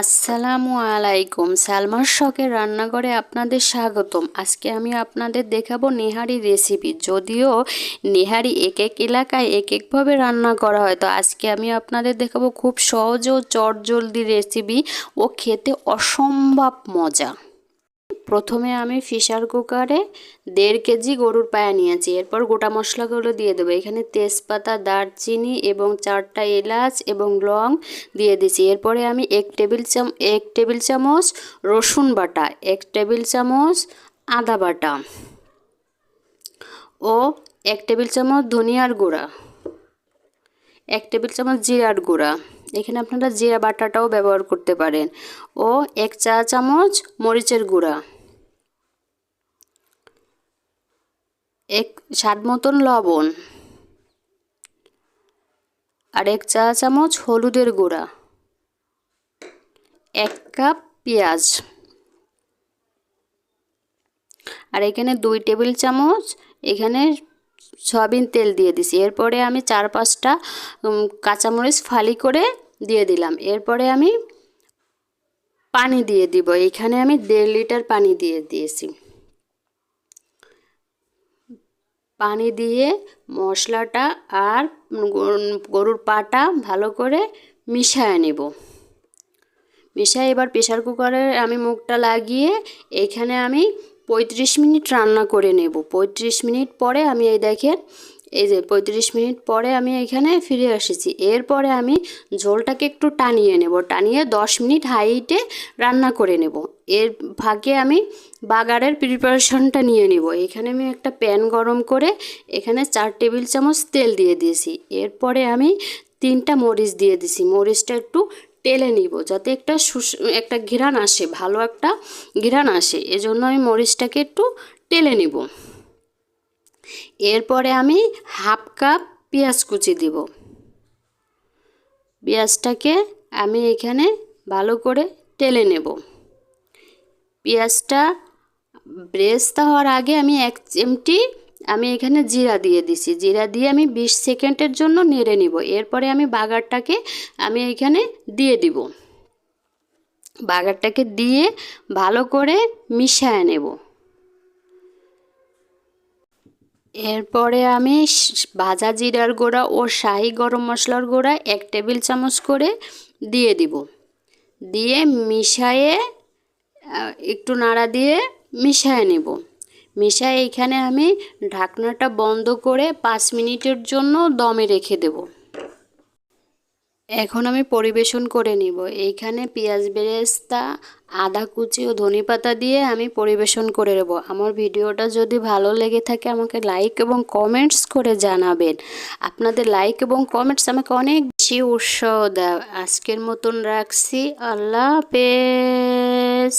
আসসালামু আলাইকুম। সালমার শখের রান্নাঘরে আপনাদের স্বাগতম। আজকে আমি আপনাদের দেখাবো নেহারি রেসিপি। যদিও নেহারি এক এক এলাকায় এক একভাবে রান্না করা হয়, তো আজকে আমি আপনাদের দেখাবো খুব সহজ ও চটজলদি রেসিপি ও খেতে অসম্ভব মজা। প্রথমে আমি প্রেশার কুকারে দেড় কেজি গরুর পায়া নিয়েছি। এরপর গোটা মশলাগুলো দিয়ে দেবো। এখানে তেজপাতা, দারচিনি এবং চারটা এলাচ এবং লং দিয়ে দিয়েছি এরপরে আমি এক টেবিল চাম, এক টেবিল চামচ রসুন বাটা, এক টেবিল চামচ আদা বাটা ও এক টেবিল চামচ ধনিয়ার গুঁড়া, এক টেবিল চামচ জিরার গুঁড়া। এখানে আপনারা জিরা বাটাটাও ব্যবহার করতে পারেন ও এক চা চামচ মরিচের গুঁড়া। এক স্বাদ মতন লবণ আর এক চা চামচ হলুদের গুঁড়া। এক কাপ পেঁয়াজ। আর এখানে দুই টেবিল চামচ এখানে সয়াবিন তেল দিয়ে দিছি। এরপরে আমি চার পাঁচটা কাঁচামরিচ ফালি করে দিয়ে দিলাম। এরপরে আমি পানি দিয়ে দিব। এখানে আমি দেড় লিটার পানি দিয়ে দিয়েছি। পানি দিয়ে মশলাটা আর গরুর পাটা ভালো করে মিশায় নেব। মিশায় এবার প্রেশার কুকারে আমি মুখটা লাগিয়ে এখানে আমি পঁয়ত্রিশ মিনিট রান্না করে নেব। পঁয়ত্রিশ মিনিট পরে আমি এই দেখেন এই যে পঁয়ত্রিশ মিনিট পরে আমি এখানে ফিরে এসেছি। এরপরে আমি ঝোলটাকে একটু টানিয়ে নেব। টানিয়ে দশ মিনিট হাইটে রান্না করে নেব। এর ফাঁকে আমি বাগারের প্রিপারেশনটা নিয়ে নিব। এখানে আমি একটা প্যান গরম করে এখানে চার টেবিল চামচ তেল দিয়ে দিয়েছি। এরপরে আমি তিনটা মরিচ দিয়ে দিছি। মরিচটা একটু টেলে নিব যাতে একটা সুস একটা ঘিরান আসে, ভালো একটা ঘিরান আসে। এজন্য আমি মরিচটাকে একটু টেলে নিব। এরপরে আমি হাফ কাপ পেঁয়াজ কুচি দিব। পেঁয়াজটাকে আমি এখানে ভালো করে টেলে নেব। পেঁয়াজটা ব্রেস্তা হওয়ার আগে আমি এক চিমটি আমি এখানে জিরা দিয়ে দিছি। জিরা দিয়ে আমি বিশ সেকেন্ডের জন্য নেড়ে নিব। এরপরে আমি বাগারটাকে আমি এখানে দিয়ে দিব। বাগারটাকে দিয়ে ভালো করে মিশায় নেব। এরপরে আমি ভাজা জিরার গুঁড়া ও শাহি গরম মশলার গুঁড়া এক টেবিল চামচ করে দিয়ে দিব। দিয়ে মিশায়ে একটু নাড়া দিয়ে মিশায়ে নেব। মিশায় এখানে আমি ঢাকনাটা বন্ধ করে পাঁচ মিনিটের জন্য দমে রেখে দেব। এখন আমি পরিবেশন করে নিব। এইখানে পেঁয়াজ বেরেস্তা, আদা কুচি ও ধনে পাতা দিয়ে আমি পরিবেশন করে নেব। আমার ভিডিওটা যদি ভালো লেগে থাকে আমাকে লাইক এবং কমেন্টস করে জানাবেন। আপনাদের লাইক এবং কমেন্টস আমাকে অনেক বেশি উৎসাহ দেয়। আজকের মতন রাখছি। আল্লাহ হাফেজ।